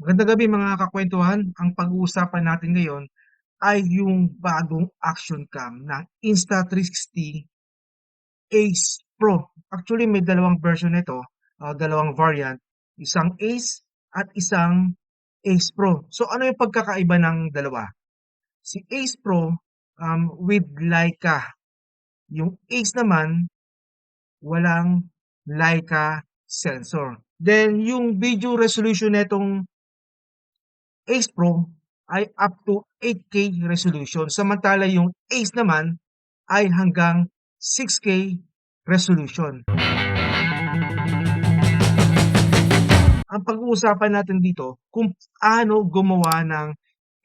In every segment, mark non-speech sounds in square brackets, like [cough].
Magandang gabi mga kakwentuhan. Ang pag-uusapan natin ngayon ay yung bagong action cam ng Insta360 Ace Pro. Actually, may dalawang version nito, ah, dalawang variant. Isang Ace at isang Ace Pro. So ano yung pagkakaiba ng dalawa? Si Ace Pro um, with Leica. Yung Ace naman, walang Leica sensor. Then, yung video resolution netong Ace Pro ay up to 8K resolution. Samantala yung Ace naman ay hanggang 6K resolution. Ang pag-uusapan natin dito kung paano gumawa ng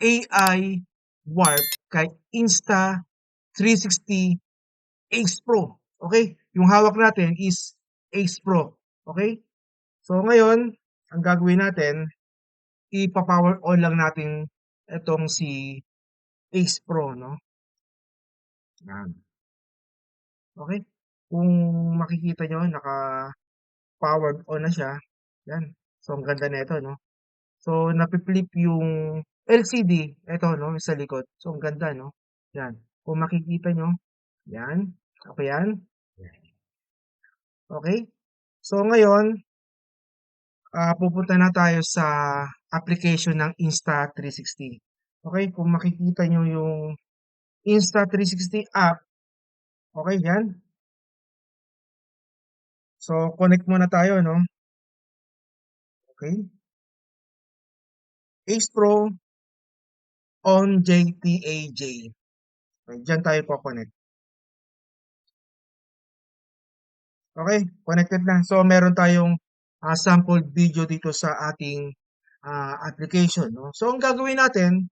AI warp kay Insta360 Ace Pro. Okay? Yung hawak natin is Ace Pro. Okay? So ngayon, ang gagawin natin, ipa-power on lang natin itong si Ace Pro, no? Yan. Okay? Kung makikita nyo, naka-powered on na siya. Yan. So, ang ganda na ito, no? So, napipleep yung LCD. Ito, no? Sa likod. So, ang ganda, no? Yan. Kung makikita nyo, yan. Okay yan? Okay? So, ngayon, ah pupunta na tayo sa application ng Insta360. Okay, kung makikita nyo yung Insta360 app, okay, yan. So, connect muna tayo, no? Okay. Ace Pro on JTAJ. Okay, dyan tayo po connect. Okay, connected na. So, meron tayong uh, sample video dito sa ating uh, application. No? So, ang gagawin natin,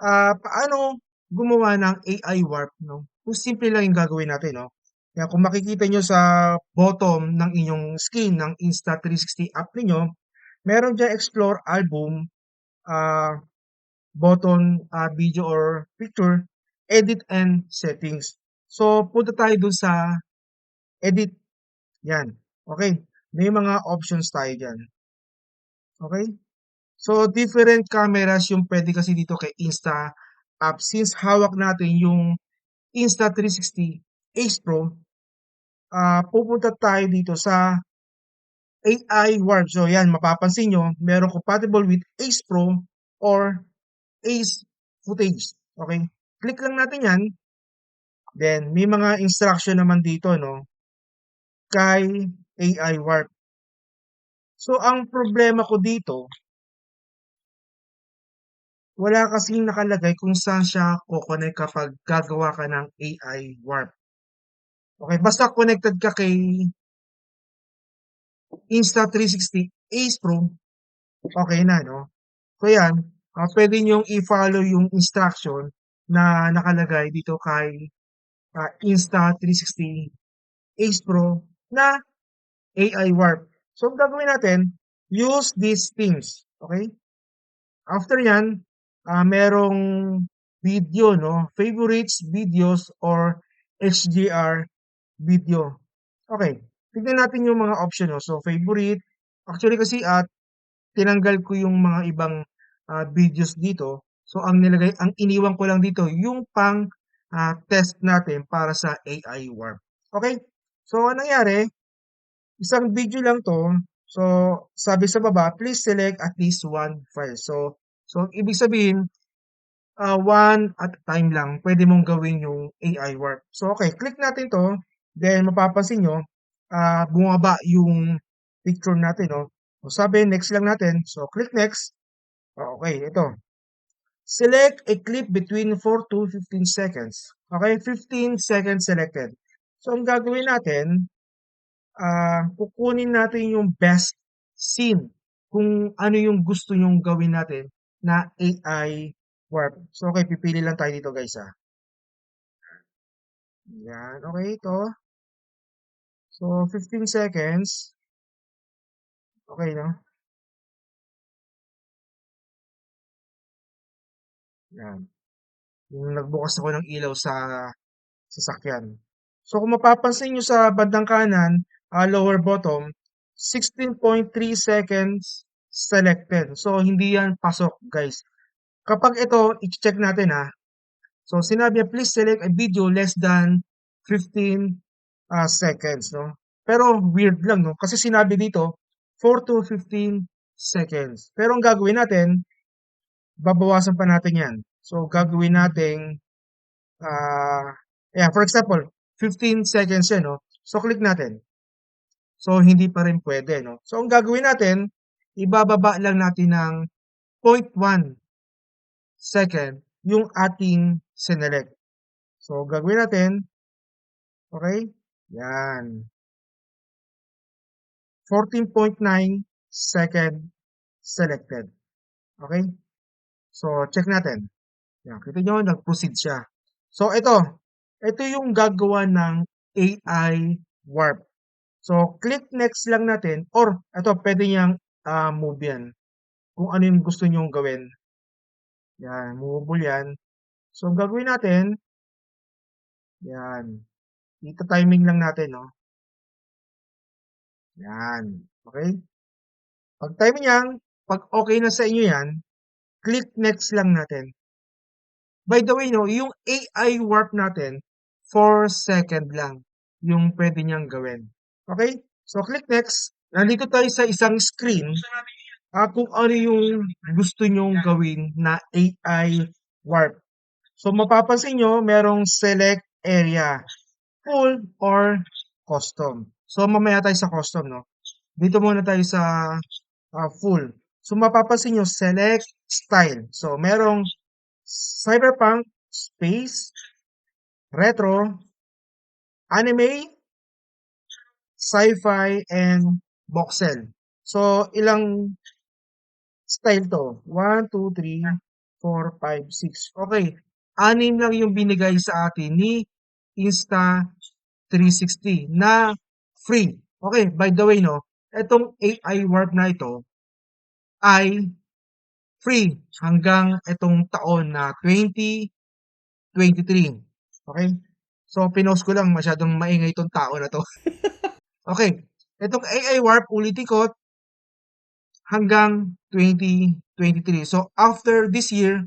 uh, paano gumawa ng AI warp. No? Kung simple lang yung gagawin natin. No? Kaya kung makikita nyo sa bottom ng inyong screen ng Insta360 app niyo, meron dyan explore album, uh, button, uh, video or picture, edit and settings. So, punta tayo dun sa edit. Yan. Okay. May mga options tayo dyan. Okay? So, different cameras yung pwede kasi dito kay Insta app. Since hawak natin yung Insta360 Ace Pro, uh, pupunta tayo dito sa AI Warp. So, yan, mapapansin nyo, meron compatible with Ace Pro or Ace footage. Okay? Click lang natin yan. Then, may mga instruction naman dito, no? Kay AI Warp. So, ang problema ko dito, wala kasing nakalagay kung saan siya kukonek kapag gagawa ka ng AI Warp. Okay, basta connected ka kay Insta360 Ace Pro, okay na, no? So, yan, uh, pwede nyong i-follow yung instruction na nakalagay dito kay uh, Insta360 Ace Pro na AI Warp. So, gagawin natin, use these things. Okay? After yan, uh, merong video, no? Favorites, videos, or HDR video. Okay. Tignan natin yung mga option, no? So, favorite. Actually, kasi at uh, tinanggal ko yung mga ibang uh, videos dito. So, ang nilagay, ang iniwan ko lang dito, yung pang uh, test natin para sa AI Warp. Okay? So, anong nangyari? Isang video lang to. So, sabi sa baba, please select at least one file. So, so ibig sabihin, uh, one at a time lang, pwede mong gawin yung AI Warp. So, okay, click natin to. Then, mapapansin nyo, uh, bumaba yung picture natin. No? So, sabi, next lang natin. So, click next. Okay, ito. Select a clip between 4 to 15 seconds. Okay, 15 seconds selected. So, ang gagawin natin, uh, kukunin natin yung best scene kung ano yung gusto nyong gawin natin na AI warp. So, okay, pipili lang tayo dito guys ha. Yan, okay ito. So, 15 seconds. Okay, no? Yan. Yung nagbukas ako ng ilaw sa sasakyan. So, kung mapapansin nyo sa bandang kanan, uh, lower bottom, 16.3 seconds selected. So, hindi yan pasok guys. Kapag ito, i-check natin ha. So, sinabi niya, please select a video less than 15 ah, seconds, no? Pero weird lang, no? Kasi sinabi dito, 4 to 15 seconds. Pero ang gagawin natin, babawasan pa natin yan. So, gagawin natin, ah, yeah, for example, 15 seconds yan, no? So, click natin. So, hindi pa rin pwede, no? So, ang gagawin natin, ibababa lang natin ng 0.1 second yung ating sinelect. So, gagawin natin, okay? Yan. 14.9 second selected. Okay? So, check natin. Yan, kita nyo, nag-proceed siya. So, ito. Ito yung gagawa ng AI warp. So, click next lang natin or ito, pwede niyang ah, move yan. Kung ano yung gusto nyong gawin. Yan, movable yan. So, ang gagawin natin, yan. Ito timing lang natin, no? Yan. Okay? Pag timing yan, pag okay na sa inyo yan, click next lang natin. By the way, no, yung AI warp natin, 4 second lang yung pwede niyang gawin. Okay? So, click next. Nandito tayo sa isang screen ah, kung ano yung gusto nyong gawin na AI warp. So, mapapansin nyo, merong select area, full or custom. So, mamaya tayo sa custom, no? Dito muna tayo sa ah, full. So, mapapansin nyo, select style. So, merong cyberpunk, space, retro, anime, sci-fi, and voxel. So, ilang style to? 1, 2, 3, 4, 5, 6. Okay. Anim lang yung binigay sa atin ni Insta360 na free. Okay, by the way, no, itong AI Warp na ito ay free hanggang itong taon na 2023. Okay? So, pinost ko lang masyadong maingay itong tao na to. [laughs] okay. Itong AI Warp, ulitin ko, hanggang 2023. So, after this year,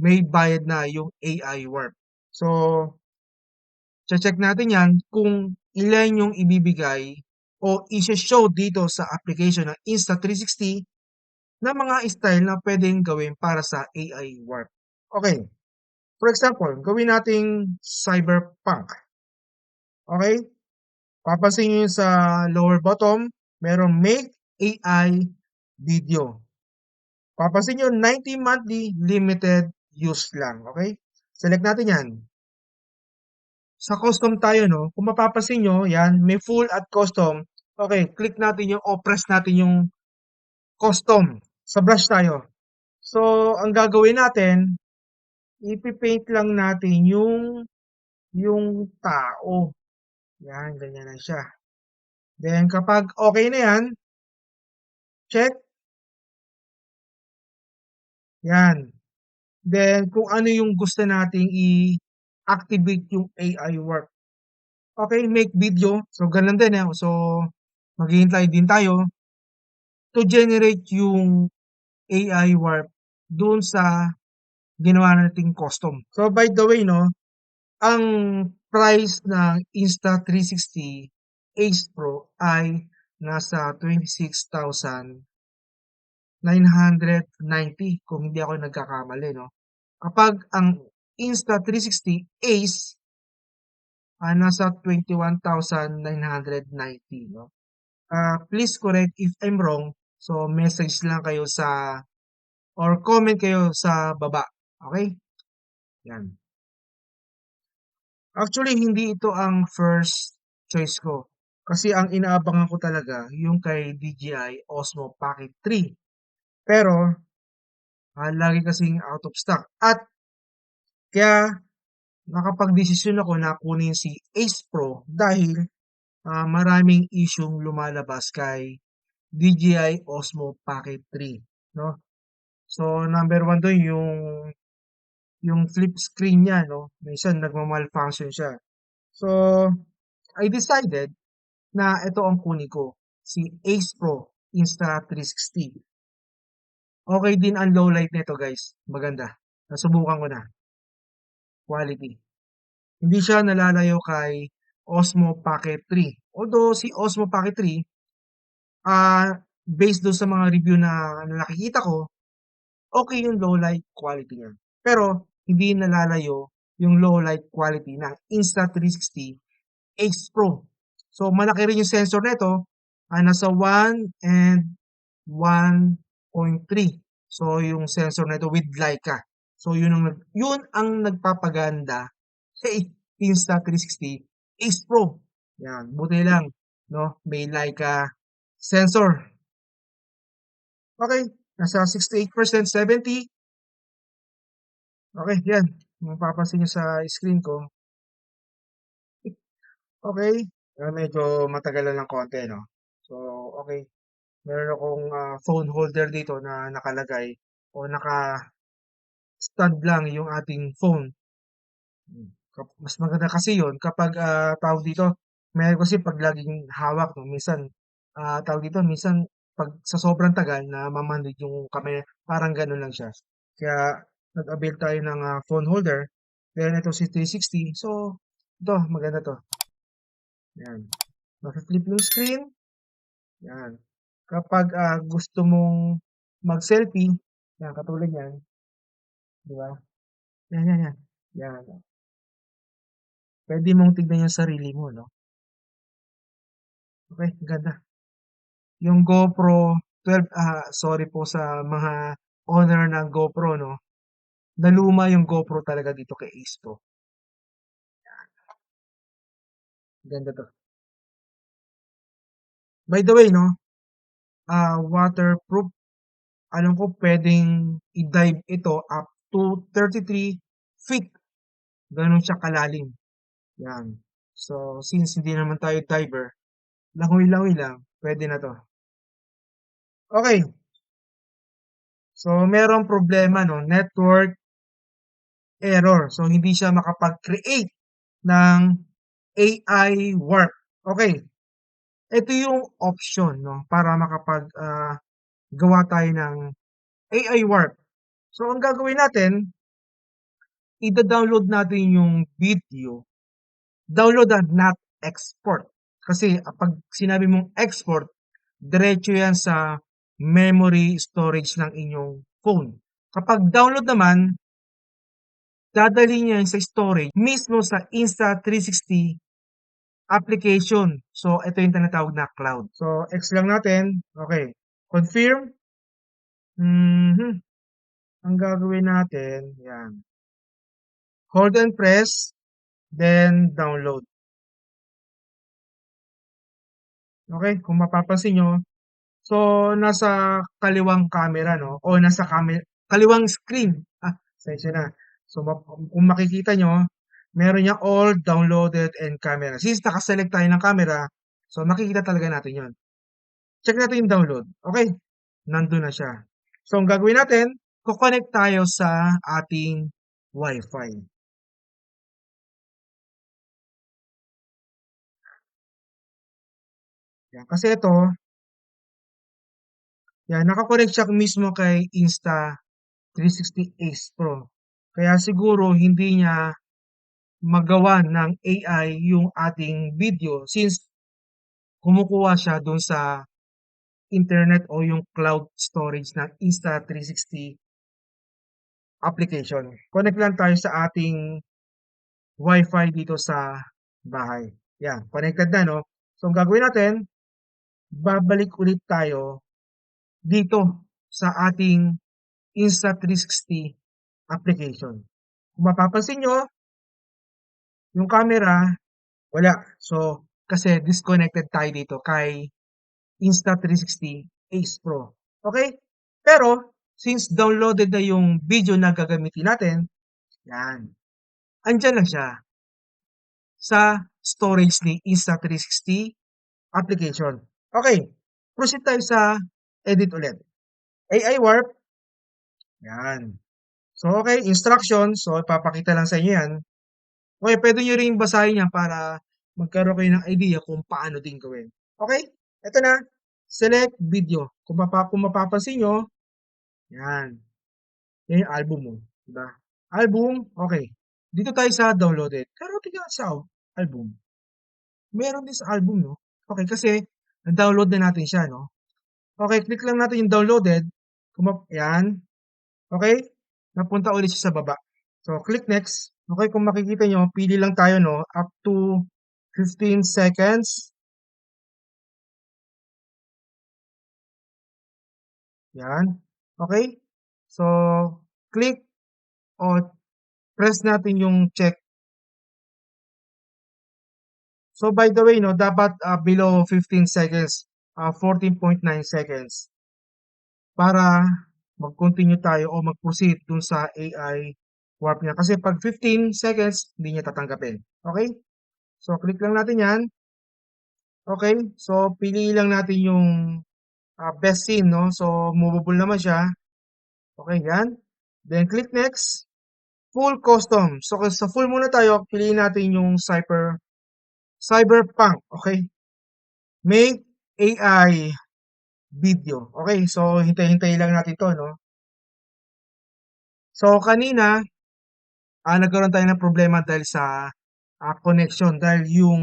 may bayad na yung AI Warp. So, check natin yan kung ilan yung ibibigay o isi-show dito sa application ng Insta360 na mga style na pwedeng gawin para sa AI Warp. Okay. For example, gawin nating cyberpunk. Okay? Papansin nyo sa lower bottom, merong make AI video. Papansin nyo, 90 monthly limited use lang. Okay? Select natin yan. Sa custom tayo, no? Kung mapapansin nyo, yan, may full at custom. Okay, click natin yung, o press natin yung custom. Sa brush tayo. So, ang gagawin natin, ipipaint lang natin yung yung tao. Yan, ganyan na siya. Then, kapag okay na yan, check. Yan. Then, kung ano yung gusto nating i-activate yung AI work. Okay, make video. So, ganun din. Eh. So, maghihintay din tayo to generate yung AI warp doon sa ginawa nating custom. So, by the way, no, ang price ng Insta360 Ace Pro ay nasa 26,990 kung hindi ako nagkakamali, no. Kapag ang Insta360 Ace ay nasa 21,990, no. Uh, please correct if I'm wrong. So, message lang kayo sa or comment kayo sa baba. Okay? Yan. Actually, hindi ito ang first choice ko. Kasi ang inaabangan ko talaga yung kay DJI Osmo Pocket 3. Pero, uh, lagi kasing out of stock. At, kaya, nakapag-desisyon ako na kunin si Ace Pro dahil uh, maraming isyong lumalabas kay DJI Osmo Pocket 3. No? So, number one doon yung yung flip screen niya, no? Minsan nagma-malfunction siya. So, I decided na ito ang kunin ko, si Ace Pro Insta360. Okay din ang low light nito guys, maganda. Nasubukan ko na. Quality. Hindi siya nalalayo kay Osmo Pocket 3. Although si Osmo Pocket 3, ah based doon sa mga review na nakikita ko, okay yung low light quality niya. Pero hindi nalalayo yung low light quality ng Insta360 Ace Pro. So malaki rin yung sensor nito, ah, nasa 1 and 1.3. So yung sensor nito with Leica. So yun ang yun ang nagpapaganda sa Insta360 Ace Pro. Yan, buti lang, no? May Leica sensor. Okay, nasa 68%, 70. Okay, yan. Mapapansin nyo sa screen ko. Okay, ah, medyo matagal na ng konti, no? So, okay. Meron akong ah, phone holder dito na nakalagay o naka-stand lang yung ating phone. Hmm, Mas maganda kasi yon kapag ah, tawag dito, meron kasi pag laging hawak, no? Minsan, ah, tawag dito, minsan pag sa sobrang tagal na mamanid yung kamay, parang ganun lang siya. Kaya nag-avail tayo ng ah, phone holder. Then ito si 360. So, ito, maganda to. Yan. Mafi-flip yung screen. Yan. Kapag ah, gusto mong mag-selfie, yan, katulad yan. Di ba? Yan, yan, yan. Yan. Pwede mong tignan yung sarili mo, no? Okay, ganda. Yung GoPro 12, ah, sorry po sa mga owner ng GoPro, no? Naluma yung GoPro talaga dito kay Ace Pro. Ganda to. By the way, no? ah waterproof. Alam ko pwedeng i-dive ito up to 33 feet. Ganun siya kalalim. Yan. So, since hindi naman tayo diver, langoy-langoy lang, pwede na to. Okay. So, merong problema, no? Network error. So, hindi siya makapag-create ng AI warp. Okay. Ito yung option, no? Para makapag ah, gawa tayo ng AI warp. So, ang gagawin natin, ida-download natin yung video. Download and not export. Kasi ah, pag sinabi mong export, diretso yan sa memory storage ng inyong phone. Kapag download naman, dadalhin niya sa storage mismo sa Insta360 application. So, ito yung tinatawag na cloud. So, X lang natin. Okay. Confirm. Mhm. Ang gagawin natin, yan. Hold and press, then download. Okay, kung mapapansin nyo, so nasa kaliwang camera, no? O nasa camera, kaliwang screen. Ah, sensya na. So, kung makikita nyo, meron niya all downloaded and camera. Since nakaselect tayo ng camera, so makikita talaga natin yon. Check natin yung download. Okay, nandun na siya. So, ang gagawin natin, kukonect tayo sa ating Wi-Fi. Yan. Kasi ito, yan, nakakonect siya mismo kay Insta360 Ace Pro. Kaya siguro hindi niya magawa ng AI yung ating video since kumukuha siya doon sa internet o yung cloud storage ng Insta360 application. Connect lang tayo sa ating Wi-Fi dito sa bahay. Yan, connected na, no? So, ang gagawin natin, babalik ulit tayo dito sa ating Insta360 application. Kung mapapansin nyo, yung camera, wala. So, kasi disconnected tayo dito kay Insta360 Ace Pro. Okay? Pero, since downloaded na yung video na gagamitin natin, yan. Andyan lang siya sa storage ni Insta360 application. Okay. Proceed tayo sa edit ulit. AI Warp. Yan. So, okay. Instruction. So, ipapakita lang sa inyo yan. Okay, pwede nyo rin basahin yan para magkaroon kayo ng idea kung paano din gawin. Okay? Ito na. select video. Kung, mapa, kung mapapansin nyo, yan. Yan yung album mo. Diba? Album, okay. Dito tayo sa downloaded. Pero tingnan sa album. Meron din sa album, no? Okay, kasi na-download na natin siya, no? Okay, click lang natin yung downloaded. Kumap yan. Okay? Napunta ulit siya sa baba. So, click next. Okay, kung makikita nyo, pili lang tayo, no? Up to 15 seconds. Yan. Okay? So, click o press natin yung check. So, by the way, no, dapat uh, below 15 seconds, uh, 14.9 seconds para mag-continue tayo o mag-proceed dun sa AI warp niya. Kasi pag 15 seconds, hindi niya tatanggapin. Okay? So, click lang natin yan. Okay? So, pili lang natin yung uh, best scene, no? So, movable naman siya. Okay, yan. Then, click next. Full custom. So, sa full muna tayo, piliin natin yung cyber, cyberpunk. Okay? Make AI video. Okay, so hintay-hintay lang natin to, no? So, kanina, ah, nagkaroon tayo ng problema dahil sa ah, connection. Dahil yung,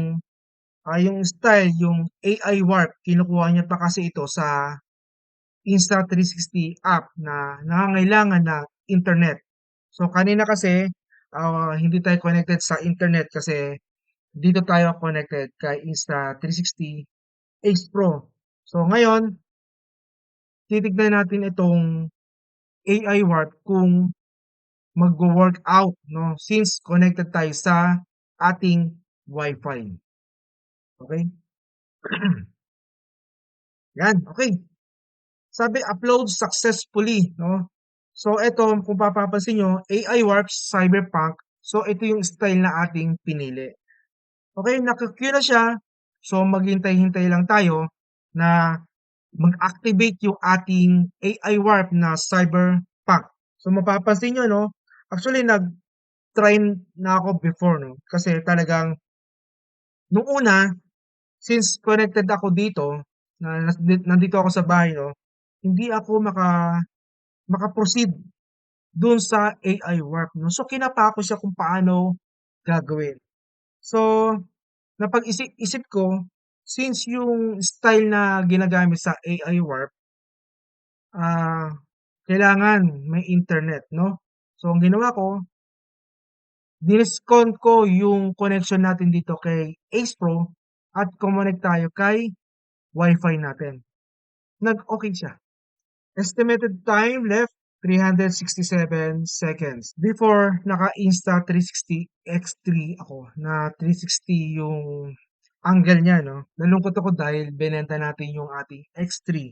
ah, yung style, yung AI warp, kinukuha niya pa kasi ito sa Insta360 app na nangangailangan ng internet. So, kanina kasi, ah, hindi tayo connected sa internet kasi dito tayo connected kay Insta360 Ace Pro. So, ngayon, titignan natin itong AI warp kung mag-work out, no? Since connected tayo sa ating Wi-Fi. Okay? [clears throat] Yan, okay. Sabi, upload successfully, no? So, ito, kung papapansin nyo, AI Warp Cyberpunk. So, ito yung style na ating pinili. Okay, naka-queue na siya. So, maghintay-hintay lang tayo na mag-activate yung ating AI Warp na Cyberpunk. So, mapapansin nyo, no? Actually, nag-try na ako before, no? Kasi talagang, nung una, since connected ako dito, na nandito ako sa bahay, no? Hindi ako maka maka-proceed dun sa AI warp, no? So, kinapa ko siya kung paano gagawin. So, napag-isip-isip ko, since yung style na ginagamit sa AI warp, ah, kailangan may internet, no? So, ang ginawa ko, diniscount ko yung connection natin dito kay Ace Pro at connect tayo kay Wi-Fi natin. Nag-okay siya. Estimated time left 367 seconds. Before, naka-insta 360 X3 ako na 360 yung angle niya, no? Nalungkot ako dahil binenta natin yung ating X3.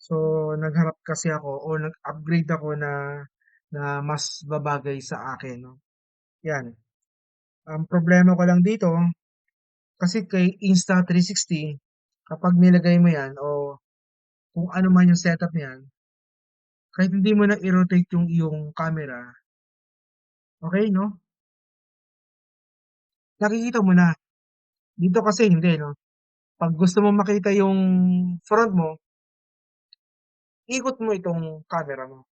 So, nagharap kasi ako o nag-upgrade ako na na mas babagay sa akin, no? Yan. Ang problema ko lang dito, kasi kay Insta360, kapag nilagay mo yan o kung ano man yung setup niyan, kahit hindi mo na i-rotate yung iyong camera, okay, no? Nakikita mo na. Dito kasi hindi, no? Pag gusto mo makita yung front mo, ikot mo itong camera mo.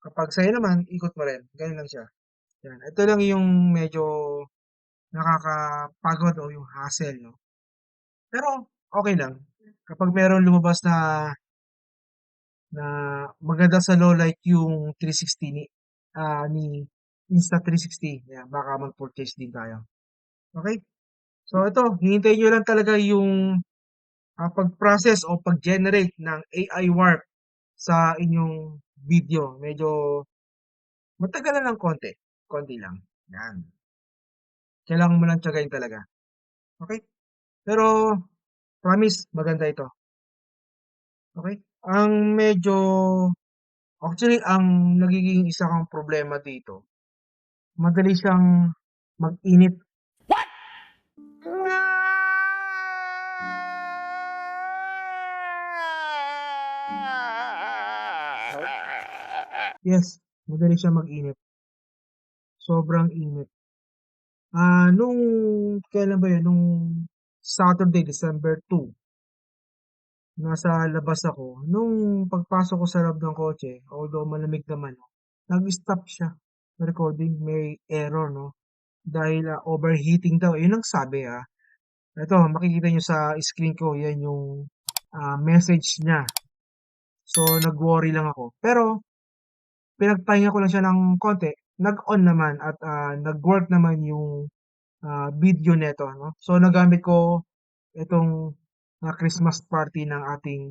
Kapag sa'yo naman, ikot mo rin. Ganyan lang siya. Yan. Ito lang yung medyo nakakapagod o yung hassle, no? Pero, okay lang. Kapag meron lumabas na na maganda sa low light yung 360 ni, ah, ni Insta360. Yan, baka mag-purchase din tayo. Okay? So, ito, hihintayin nyo lang talaga yung ah, pag-process o pag-generate ng AI warp sa inyong video. Medyo matagal na ng konti. Konti lang. Yan. Kailangan mo lang tiyagain talaga. Okay? Pero, promise, maganda ito. Okay? Ang medyo, actually, ang nagiging isa kang problema dito, madali siyang mag-init. [laughs] Yes, madali siya mag-init. Sobrang init. Ah, nung, kailan ba yun? Nung Saturday, December 2. nasa labas ako, nung pagpasok ko sa loob ng kotse, although malamig naman, nag-stop siya recording, may error, no? Dahil ah, overheating daw. Yun ang sabi, ah. Ito, makikita nyo sa screen ko, yan yung ah, message niya. So, nag-worry lang ako. Pero, pinagpahinga ko lang siya ng konti. Nag-on naman at ah, nag-work naman yung ah, video neto, no? So, nagamit ko itong ah, Christmas party ng ating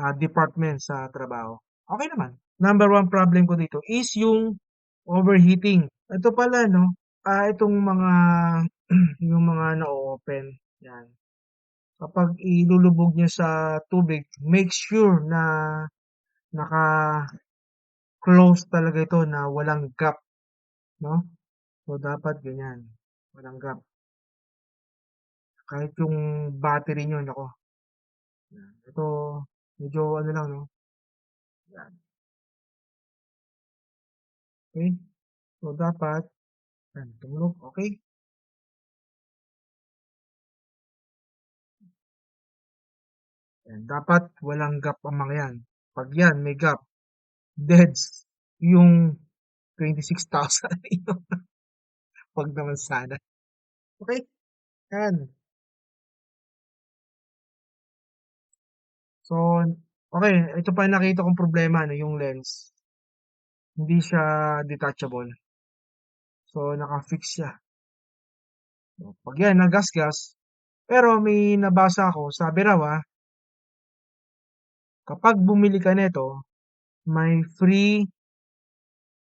ah, department sa trabaho. Okay naman. Number one problem ko dito is yung overheating. Ito pala, no? Ah, itong mga [clears throat] yung mga na-open. Yan. Kapag ilulubog niyo sa tubig, make sure na naka-close talaga ito na walang gap, no? So, dapat ganyan. Walang gap. Kahit yung battery nyo, nako. Yan. Ito, medyo ano lang, no? Yan. Okay? So, dapat, yan, tumunog, okay? Yan, dapat walang gap ang mga yan. Pag yan, may gap, deads, yung 26,000 yun. Wag naman sana. Okay? Yan. So, okay, ito pa yung nakita kong problema, no, yung lens. Hindi siya detachable. So, naka-fix siya. Pag yan, nagasgas, pero may nabasa ako, sabi raw ah, kapag bumili ka nito, may free,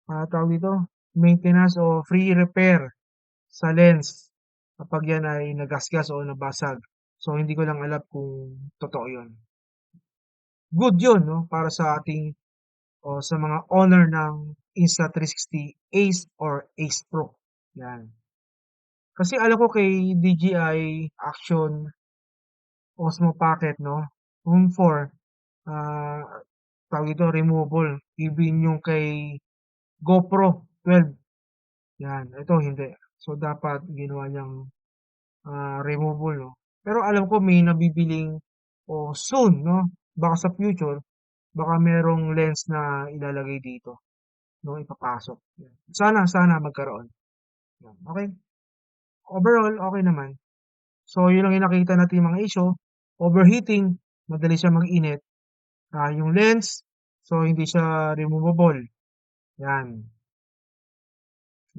ah, tawag dito, maintenance o free repair sa lens kapag yan ay nagasgas o nabasag. So, hindi ko lang alam kung totoo yun. Good yun, no? Para sa ating o sa mga owner ng Insta360 Ace or Ace Pro. Yan. Kasi alam ko kay DJI Action Osmo Pocket, no? Room 4, ah, tawag ito, removable. Even yung kay GoPro 12. Yan. Ito, hindi. So, dapat ginawa niyang ah, removable, no? Pero alam ko may nabibiling o soon, no? Baka sa future, baka merong lens na ilalagay dito, no? Ipapasok. Yan. Sana, sana magkaroon. Okay? Overall, okay naman. So, yun lang yung nakita natin mga issue. Overheating, madali siya mag-init. Ah, yung lens, so hindi siya removable. Yan.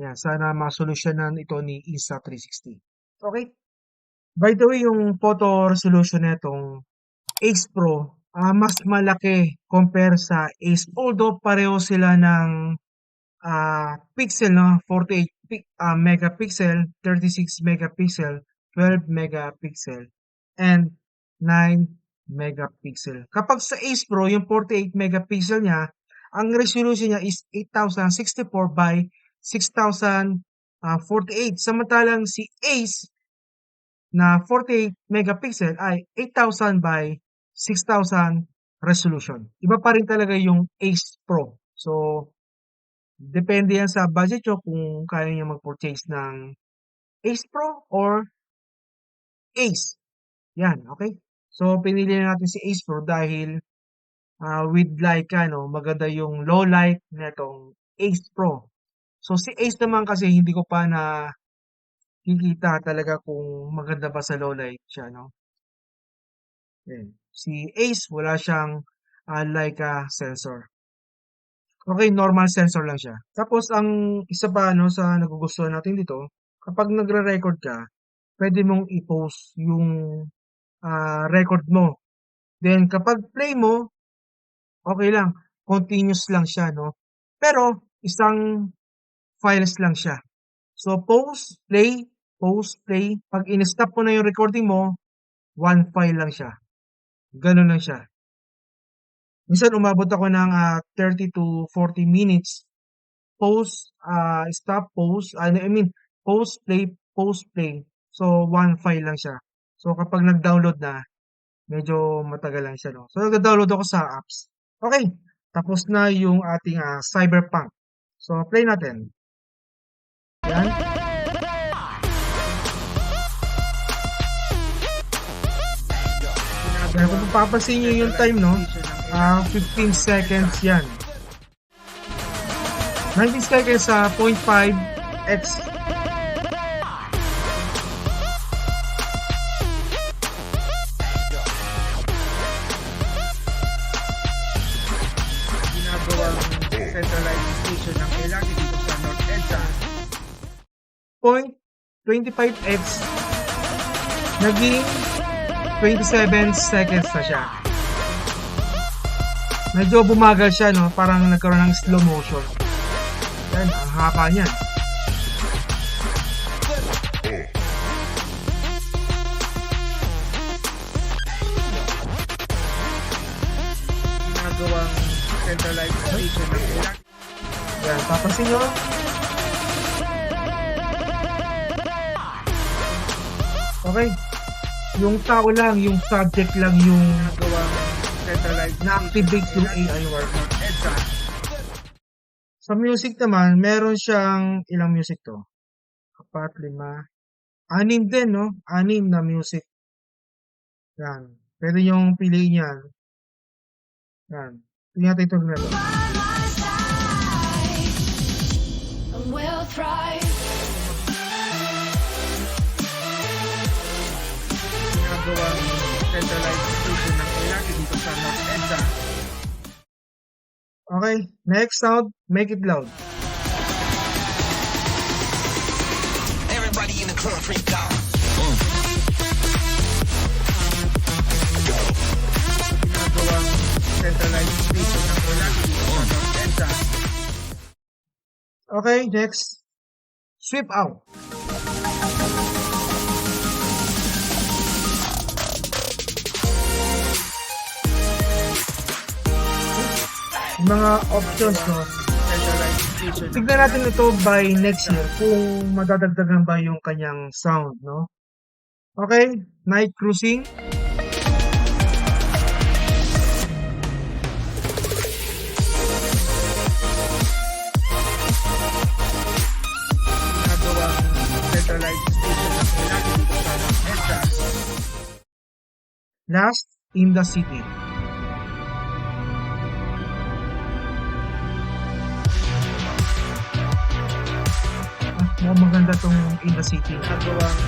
Yan, sana masolusyonan ito ni Insta360. Okay? By the way, yung photo resolution nitong Ace Pro, ah, mas malaki compare sa Ace. Although pareho sila ng ah, pixel, no? 48 pi- ah, megapixel, 36 megapixel, 12 megapixel, and 9 megapixel. Kapag sa Ace Pro, yung 48 megapixel niya, ang resolution niya is 8064 by 6048. Samantalang si Ace na 48 megapixel ay 8000 by 6000 resolution. Iba pa rin talaga yung Ace Pro. So, depende yan sa budget nyo kung kaya nyo mag-purchase ng Ace Pro or Ace. Yan, okay? So, pinili na natin si Ace Pro dahil ah, with light ka, no, maganda yung low light nitong Ace Pro. So, si Ace naman kasi hindi ko pa na kikita talaga kung maganda ba sa low light siya, no? Yan. Si Ace, wala siyang ah, Leica sensor. Okay, normal sensor lang siya. Tapos, ang isa pa, no, sa nagugustuhan natin dito, kapag nagre-record ka, pwede mong i-post yung ah, record mo. Then, kapag play mo, okay lang. Continuous lang siya, no? Pero, isang files lang siya. So, pause, play, pause, play. Pag in-stop mo na yung recording mo, one file lang siya. Ganun lang siya. Minsan umabot ako ng ah, 30 to 40 minutes. Pause, ah, stop, pause. ano, I mean, pause, play, pause, play. So, one file lang siya. So, kapag nag-download na, medyo matagal lang siya, no? So, nag-download ako sa apps. Okay, tapos na yung ating ah, Cyberpunk. So, play natin. Yan. Kaya kung papapansin nyo yung time, no? Ah, 15 seconds yan. 19 seconds sa 0.5 x ginagawang centralized station ng LRT dito sa North EDSA 0.25x naging 27 seconds na siya. Medyo bumagal siya, no? Parang nagkaroon ng slow motion. Yan, ang haba niyan. ginagawang centralized station ng LRT Yan, papansin nyo. Okay. Yung tao lang, yung subject lang yung ginagawang centralized na-activate ng AI. North EDSA Sa music naman, meron siyang ilang music to? Apat, lima, anim din, no? Anim na music. Yan. Pwede yung piliin yan. Yan. Tingnan natin itong meron. Ginagawang centralized station ng LRT dito sa North EDSA Okay. Next sound, make it loud. Everybody in the club freak out. ginagawang centralized station ng LRT dito sa North EDSA Okay, next. Sweep out. Mga options, no? Tignan natin ito by next year kung madadagdagan ba yung kanyang sound, no? Okay, night cruising. Last, in the city. Maganda tong in the city. ginagawang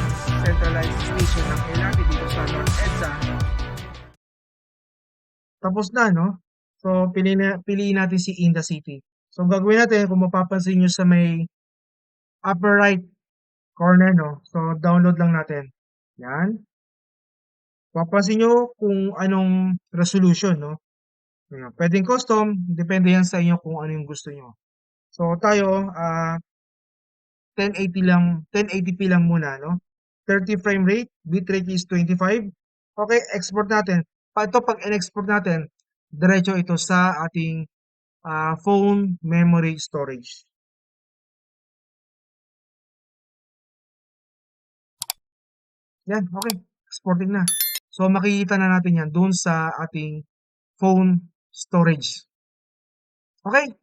centralized station ng LRT dito sa North EDSA Tapos na, no? So, piliin, na, piliin natin si in the city. So, gagawin natin, kung mapapansin nyo sa may upper right corner, no? So, download lang natin. Yan. Papansin nyo kung anong resolution, no? Pwedeng custom, depende yan sa inyo kung ano yung gusto nyo. So, tayo, ah, 1080 lang, 1080p lang muna, no? 30 frame rate, bitrate is 25. Okay, export natin. Ito pag in-export natin, diretso ito sa ating ah, phone memory storage. Yan, okay. Exporting na. So, makikita na natin yan doon sa ating phone storage. Okay?